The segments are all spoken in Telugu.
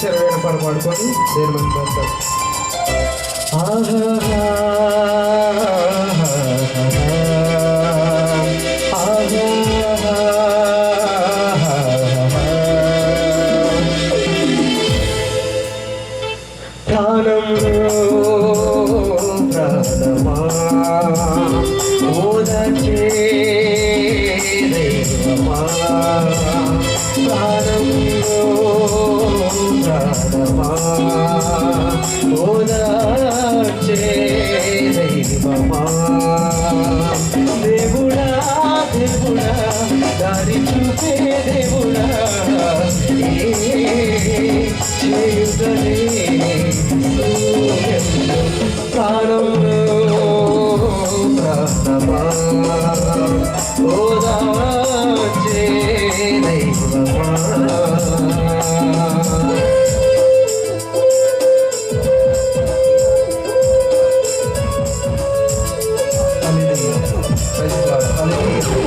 చెరవేణ పాట పాడుకొని దేని మంది ప్రాణంలో ప్రాణమా ఓదచే దేవమా దేవుడా దేవుడా దారి చూపే దేవుడా ఏ చేయుదనే ప్రాణంలో ప్రాణమా ఓదాచే దైవమా นินึงเป็นเอ่อเขาเรีย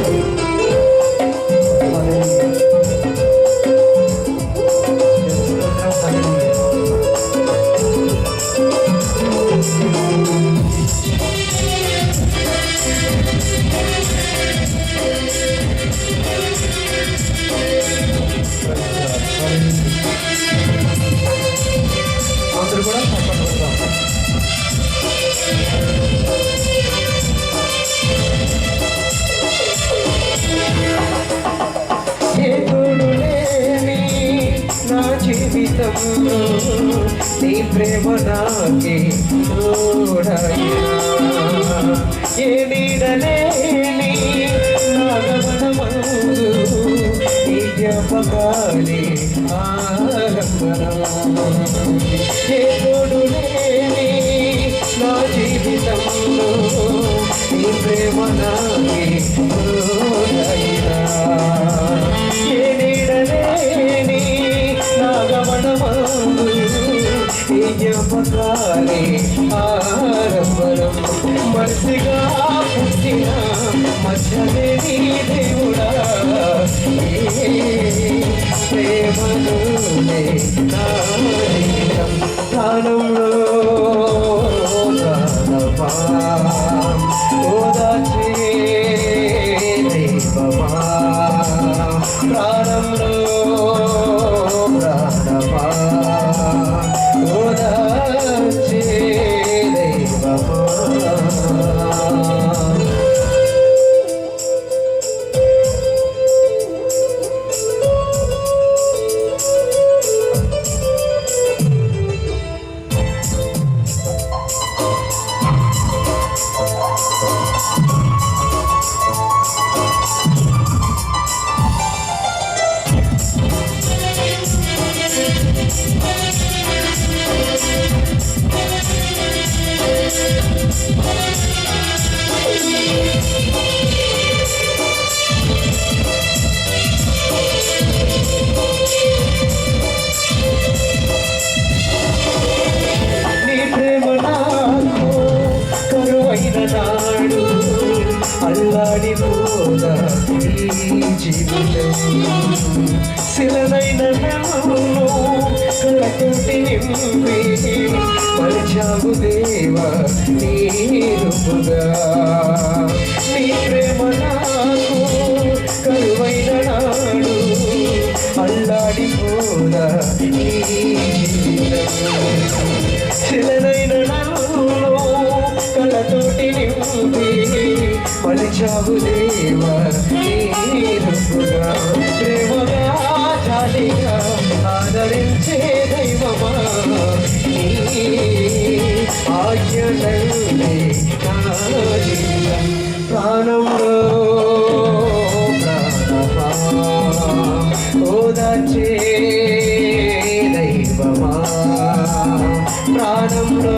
నీ ప్రేమ నాకే తోడైనా ఏ నీడలేని నా నీ జ్ఞాపకాలే ఆలంబనం ఏ తోడు లేని నా జీవితంలో నీ ప్రేమ నాకే ఈ ఆరంభరం. మనిషిగా పుట్టిన మధ్యనే దేవుడా. ప్రేమలోనే ప్రాణంలో ప్రాణంలో శిలనైన నన్ను కళ్ళతోటి నింపి మలిచావు దేవా నీ రూపుగా. నీ కరువైన నాడు అల్లాడి శిలనైన నన్ను కళ్ళతోటి నింపి మలిచావు దేవా ప్రేమగా జాలిగా ఆదరించే దైవమా. ఆజ్ఞలే ప్రాణంలో దైవమా ప్రాణంలో